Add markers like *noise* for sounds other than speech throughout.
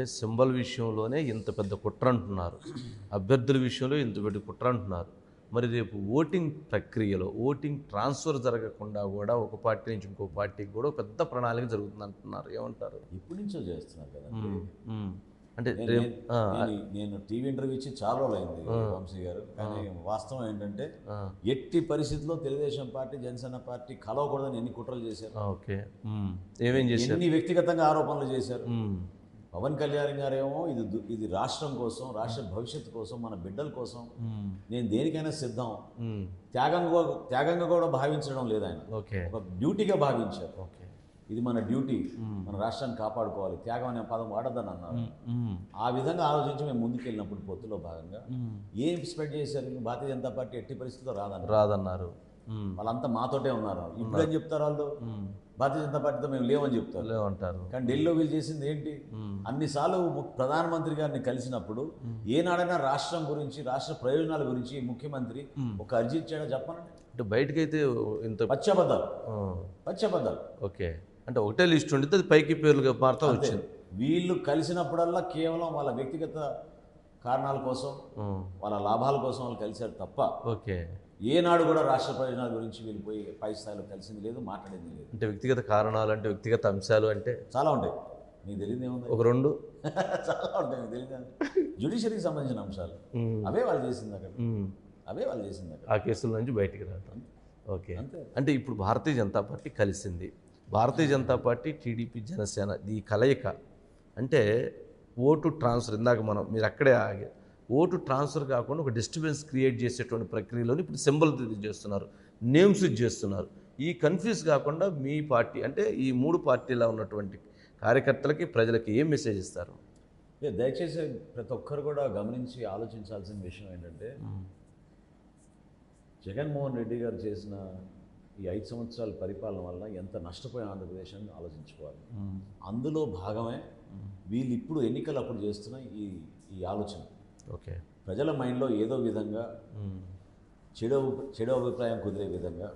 అంటే సింబల్ విషయంలోనే ఇంత పెద్ద కుట్ర అంటున్నారు. అభ్యర్థుల విషయంలో ఇంత పెద్ద కుట్ర అంటున్నారు. మరి రేపు ఓటింగ్ ప్రక్రియలో ఓటింగ్ ట్రాన్స్ఫర్ జరగకుండా కూడా ఒక పార్టీ నుంచి ఇంకో పార్టీకి కూడా పెద్ద ప్రణాళిక జరుగుతుంది అంటున్నారు. ఏమంటారు? ఇప్పటి నుంచో చేస్తున్నారు కదా. అంటే నేను- టీవీ ఇంటర్వ్యూ ఇచ్చి చాలా రోజులు అయింది వంశీ గారు. కానీ వాస్తవం ఏంటంటే ఎట్టి పరిస్థితుల్లో తెలుగుదేశం పార్టీ జనసేన పార్టీ కలవకూడదని ఎన్ని కుట్రలు చేశారు. ఓకే. ఏమేం చేశారు? ఎన్ని వ్యక్తిగతంగా ఆరోపణలు చేశారు. పవన్ కళ్యాణ్ గారేమో ఇది ఇది రాష్ట్రం కోసం రాష్ట్ర భవిష్యత్తు కోసం మన బిడ్డల కోసం. నేను దేనికైనా సిద్ధం. త్యాగంగా త్యాగంగా కూడా భావించడం లేదు ఆయన. ఒక డ్యూటీగా భావించారు. ఓకే. ఇది మన డ్యూటీ. మన రాష్ట్రాన్ని కాపాడుకోవాలి. త్యాగం అనే పదం వాడద్దని అన్నారు. ఆ విధంగా ఆలోచించి మేము ముందుకెళ్ళినప్పుడు పొత్తులో భాగంగా. ఏం స్ప్రెడ్ చేశారు? భారతీయ జనతా పార్టీ ఎట్టి పరిస్థితుల్లో రాదన్నారు. రాదన్నారు. వాళ్ళంతా మాతోటే ఉన్నారు. ఇప్పుడు ఏం చెప్తారు వాళ్ళు. భారతీయ జనతా పార్టీతో మేము లేవని చెప్తారు. లేవంటారు. కానీ ఢిల్లీలో వీళ్ళు చేసింది ఏంటి. అన్నిసార్లు ప్రధానమంత్రి గారిని కలిసినప్పుడు ఏనాడైనా రాష్ట్రం గురించి రాష్ట్ర ప్రయోజనాల గురించి ముఖ్యమంత్రి ఒక అర్జీ ఇచ్చాడో చెప్పనండి అంటే బయటకైతే ఇంత పచ్చబద్దాలు. పచ్చబద్దాలు. ఓకే. అంటే ఒకటే లిస్ట్ ఉండితే అది పైకి పేర్లుగా మారుతా వచ్చింది. వీళ్ళు కలిసినప్పుడల్లా కేవలం వాళ్ళ వ్యక్తిగత కారణాల కోసం వాళ్ళ లాభాల కోసం వాళ్ళు కలిశారు తప్ప ఓకే. ఏనాడు కూడా రాష్ట్ర ప్రయోజనాల గురించి వీళ్ళు పోయి పై స్థాయిలో కలిసింది లేదు మాట్లాడింది లేదు. అంటే వ్యక్తిగత కారణాలు అంటే వ్యక్తిగత అంశాలు అంటే? చాలా ఉంటాయి. మీకు తెలియదు ఏముంది? ఒక రెండు? *laughs* చాలా ఉంటాయి మీకు తెలియదు జ్యుడిషియరీకి సంబంధించిన అంశాలు. అవే వాళ్ళు చేసింది అక్కడ. అవే వాళ్ళు చేసింది అక్కడ. ఆ కేసుల నుంచి బయటికి రావటం. ఓకే. అంతే. అంటే ఇప్పుడు భారతీయ జనతా పార్టీ కలిసింది. భారతీయ జనతా పార్టీ టీడీపీ జనసేన ఈ కలయిక. అంటే ఓటు ట్రాన్స్ఫర్ ఇందాక మనం మీరు అక్కడే ఆగే ఓటు ట్రాన్స్ఫర్ కాకుండా ఒక డిస్టర్బెన్స్ క్రియేట్ చేసేటువంటి ప్రక్రియలోని ఇప్పుడు సింబల్ చేస్తున్నారు నేమ్స్ చేస్తున్నారు. ఈ కన్ఫ్యూజ్ కాకుండా మీ పార్టీ అంటే ఈ మూడు పార్టీలో ఉన్నటువంటి కార్యకర్తలకి ప్రజలకి ఏం మెసేజ్ ఇస్తారు? దయచేసి ప్రతి ఒక్కరు కూడా గమనించి ఆలోచించాల్సిన విషయం ఏంటంటే జగన్మోహన్ రెడ్డి గారు చేసిన ఈ ఐదు సంవత్సరాల పరిపాలన వల్ల ఎంత నష్టపోయిన ఆంధ్రప్రదేశ్ అని ఆలోచించుకోవాలి. అందులో భాగమే వీళ్ళు ఇప్పుడు ఎన్నికలు అప్పుడు చేస్తున్న ఈ ఈ ఆలోచన. ఓకే. ప్రజల మైండ్లో ఏదో విధంగా చెడు చెడు అభిప్రాయం కుదిరే విధంగా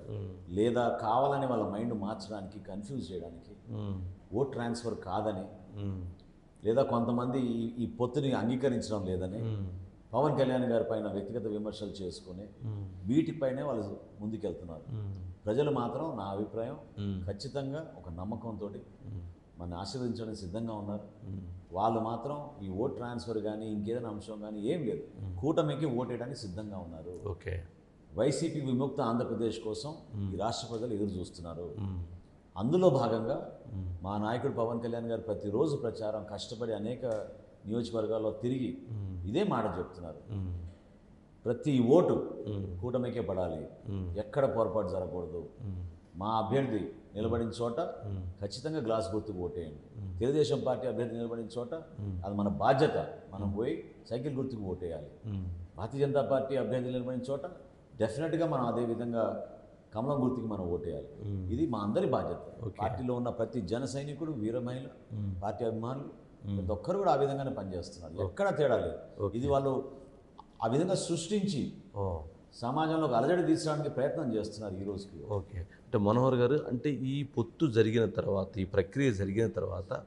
లేదా కావాలని వాళ్ళ మైండ్ మార్చడానికి కన్ఫ్యూజ్ చేయడానికి ఓట్ ట్రాన్స్ఫర్ కాదని లేదా కొంతమంది ఈ ఈ పొత్తుని అంగీకరించడం లేదని పవన్ కళ్యాణ్ గారి పైన వ్యక్తిగత విమర్శలు చేసుకుని వీటిపైనే వాళ్ళు ముందుకెళ్తున్నారు. ప్రజలు మాత్రం నా అభిప్రాయం ఖచ్చితంగా ఒక నమ్మకంతో మన ఆశీర్వదించడానికి సిద్ధంగా ఉన్నారు. వాళ్ళు మాత్రం ఈ ఓట్ ట్రాన్స్ఫర్ కానీ ఇంకేదైనా అంశం కానీ ఏం లేదు. కూటమికి ఓటేయడానికి సిద్ధంగా ఉన్నారు. ఓకే. వైసీపీ విముక్త ఆంధ్రప్రదేశ్ కోసం ఈ రాష్ట్ర ప్రజలు ఎదురు చూస్తున్నారు. అందులో భాగంగా మా నాయకుడు పవన్ కళ్యాణ్ గారు ప్రతిరోజు ప్రచారం కష్టపడి అనేక నియోజకవర్గాల్లో తిరిగి ఇదే మాట చెప్తున్నారు. ప్రతి ఓటు కూటమికే పడాలి. ఎక్కడ పొరపాటు జరగకూడదు. మా అభ్యర్థి నిలబడిన చోట ఖచ్చితంగా గ్లాస్ గుర్తుకు ఓటేయండి. తెలుగుదేశం పార్టీ అభ్యర్థి నిలబడిన చోట అది మన బాధ్యత. మనం పోయి సైకిల్ గుర్తుకు ఓటేయాలి. భారతీయ జనతా పార్టీ అభ్యర్థి నిలబడిన చోట డెఫినెట్గా మనం అదే విధంగా కమలం గుర్తుకి మనం ఓటేయాలి. ఇది మా అందరి బాధ్యత. పార్టీలో ఉన్న ప్రతి జన సైనికుడు వీర మహిళ పార్టీ అభిమానులు ప్రతి ఒక్కరు కూడా ఆ విధంగానే పనిచేస్తున్నారు. ఎక్కడ తేడా లేదు. ఇది వాళ్ళు ఆ విధంగా సృష్టించి సమాజంలో ఒక అలజడి తీర్చడానికి ప్రయత్నం చేస్తున్నారు ఈ రోజుకి. ఓకే. అంటే మనోహర్ గారు అంటే ఈ పొత్తు జరిగిన తర్వాత ఈ ప్రక్రియ జరిగిన తర్వాత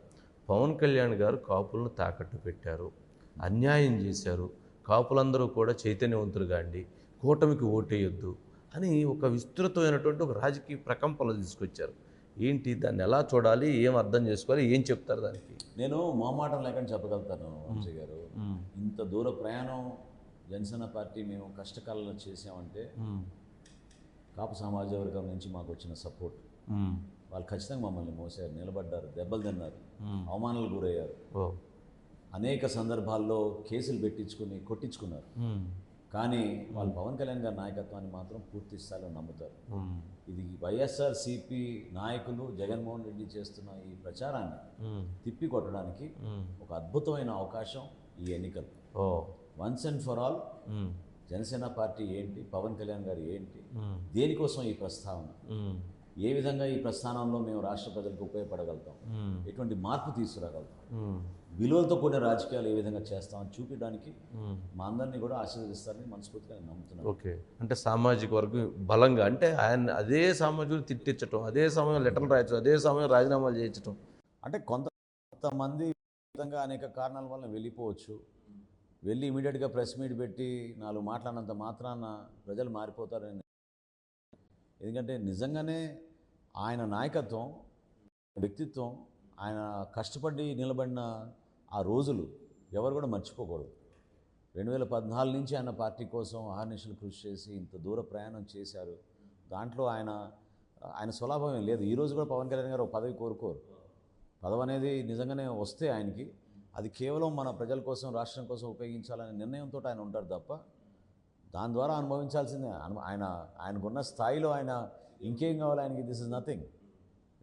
పవన్ కళ్యాణ్ గారు కాపులను తాకట్టు పెట్టారు. అన్యాయం చేశారు. కాపులందరూ కూడా చైతన్యవంతులుగా అండి. కూటమికి ఓటేయొద్దు అని ఒక విస్తృతమైనటువంటి ఒక రాజకీయ ప్రకంపనలు తీసుకొచ్చారు. ఏంటి? దాన్ని ఎలా చూడాలి? ఏం అర్థం చేసుకోవాలి? ఏం చెప్తారు దానికి? నేను మొహమాటం లేకుండా చెప్పగలుగుతాను వంశీ గారు. ఇంత దూర ప్రయాణం జనసేన పార్టీ మేము కష్టకాలంలో చేసామంటే కాపు సమాజ వర్గం నుంచి మాకు వచ్చిన సపోర్ట్. వాళ్ళు ఖచ్చితంగా మమ్మల్ని మోసారు నిలబడ్డారు దెబ్బలు తిన్నారు అవమానాలు గురయ్యారు. అనేక సందర్భాల్లో కేసులు పెట్టించుకుని కొట్టించుకున్నారు. కానీ వాళ్ళు పవన్ కళ్యాణ్ గారి నాయకత్వాన్ని మాత్రం పూర్తి స్థాయిలో నమ్ముతారు. ఇది వైఎస్ఆర్ సిపి నాయకులు జగన్మోహన్ రెడ్డి చేస్తున్న ఈ ప్రచారాన్ని తిప్పి కొట్టడానికి ఒక అద్భుతమైన అవకాశం ఈ ఎన్నికలు. Once and for all Janasena party ఏంటి? పవన్ కళ్యాణ్ గారు ఏంటి? దేనికోసం ఈ ప్రస్తావన? ఏ విధంగా ఈ ప్రస్థానంలో మేము రాష్ట్ర ప్రజలకు ఉపయోగపడగలుగుతాం? ఎటువంటి మార్పు తీసుకురాగలుగుతాం? విలువలతో కూడిన రాజకీయాలు ఏ విధంగా చేస్తామని చూపించడానికి మా అందరినీ కూడా ఆశీర్వదిస్తారని మనస్ఫూర్తిగా నేను నమ్ముతున్నాను. ఓకే. అంటే సామాజిక వర్గం బలంగా అంటే ఆయన అదే సామాజిక తిట్టించటం అదే సమయం లెటర్లు రాయటం అదే సమయం రాజీనామాలు చేయించటం. అంటే కొంత కొంతమంది వ్యక్తిగతంగా అనేక కారణాల వల్ల వెళ్ళిపోవచ్చు. వెళ్ళి ఇమీడియట్గా ప్రెస్ మీట్ పెట్టి నాలుగు మాట్లాడినంత మాత్రాన ప్రజలు మారిపోతారని. ఎందుకంటే నిజంగానే ఆయన నాయకత్వం వ్యక్తిత్వం ఆయన కష్టపడి నిలబడిన ఆ రోజులు ఎవరు కూడా మర్చిపోకూడదు. రెండు వేల పద్నాలుగు నుంచి ఆయన పార్టీ కోసం అహర్నిశలు కృషి చేసి ఇంత దూర ప్రయాణం చేశారు. దాంట్లో ఆయన ఆయన స్వలాభం లేదు. ఈరోజు కూడా పవన్ కళ్యాణ్ గారు ఒక పదవి కోరుకోరు. పదవి అనేది నిజంగానే వస్తే ఆయనకి. అది కేవలం మన ప్రజల కోసం రాష్ట్రం కోసం ఉపయోగించాలనే నిర్ణయంతో ఆయన ఉంటారు తప్ప దాని ద్వారా అనుభవించాల్సిందే. ఆయన ఆయనకున్న స్థాయిలో ఆయన ఇంకేం కావాలి ఆయనకి? This is nothing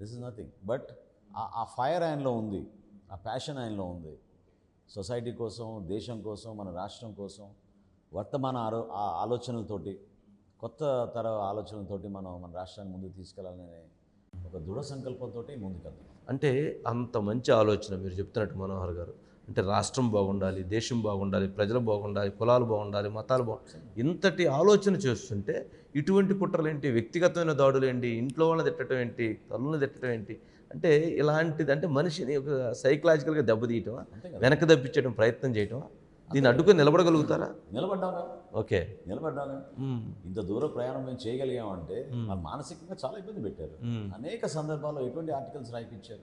this is nothing but ఆ ఫైర్ ఆయనలో ఉంది. ఆ ప్యాషన్ ఆయనలో ఉంది. సొసైటీ కోసం దేశం కోసం మన రాష్ట్రం కోసం వర్తమాన ఆరో ఆ ఆలోచనలతోటి కొత్త తర ఆలోచనలతోటి మనం మన రాష్ట్రాన్ని ముందుకు తీసుకెళ్ళాలనే ఒక దృఢ సంకల్పంతో ముందుకెళ్తాం. అంటే అంత మంచి ఆలోచన మీరు చెప్తున్నట్టు మనోహర్ గారు. అంటే రాష్ట్రం బాగుండాలి దేశం బాగుండాలి ప్రజలు బాగుండాలి కులాలు బాగుండాలి మతాలు బాగుండాలి ఇంతటి ఆలోచన చేస్తుంటే ఇటువంటి కుట్రలేంటి? వ్యక్తిగతమైన దాడులు ఏంటి ఇంట్లో వాళ్ళని తిట్టడం ఏంటి? తల్లుని తిట్టడం ఏంటి? అంటే ఇలాంటిది అంటే మనిషిని ఒక సైకలాజికల్గా దెబ్బతీయటమా? వెనక్కి దప్పించడం ప్రయత్నం చేయటమా? దీన్ని అడ్డుకొని నిలబడగలుగుతారా? నిలబడ్డాగా ఓకే. నిలబడ్డాగా మ్మ్. ఇంత దూర ప్రయాణం మేము చేయగలిగామంటే మానసికంగా చాలా ఇబ్బంది పెట్టారు. అనేక సందర్భాల్లో ఎటువంటి ఆర్టికల్స్ రాయిపించారు.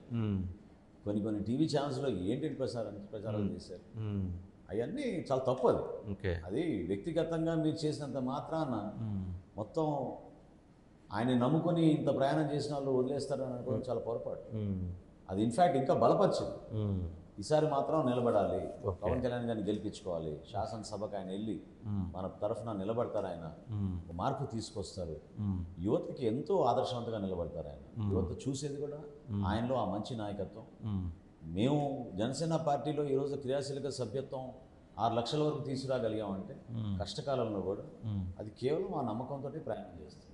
కొన్ని కొన్ని టీవీ ఛానల్స్లో ఏంటి ప్రసారం ప్రచారం చేశారు. అవన్నీ చాలా తప్పు అది ఓకే అది వ్యక్తిగతంగా మీరు చేసినంత మాత్రాన. మొత్తం ఆయన నమ్ముకొని ఇంత ప్రయాణం చేసిన వాళ్ళు వదిలేస్తారని అనుకోవడం చాలా పొరపాటు. అది ఇన్ఫ్యాక్ట్ ఇంకా బలపరిచింది. ఈసారి మాత్రం నిలబడాలి. పవన్ కళ్యాణ్ గారిని గెలిపించుకోవాలి. శాసనసభకు ఆయన వెళ్ళి. మన తరఫున నిలబడతారు ఆయన. మార్పు తీసుకొస్తారు. యువతకి ఎంతో ఆదర్శవంతంగా నిలబడతారు ఆయన. యువత చూసేది కూడా ఆయనలో ఆ మంచి నాయకత్వం. మ్మ్. జనసేన పార్టీలో ఈరోజు క్రియాశీలక సభ్యత్వం ఆరు లక్షల వరకు తీసుకురాగలిగామంటే కష్టకాలంలో కూడా. అది కేవలం ఆ నమ్మకంతో ప్రయాణం చేస్తాం ఓకే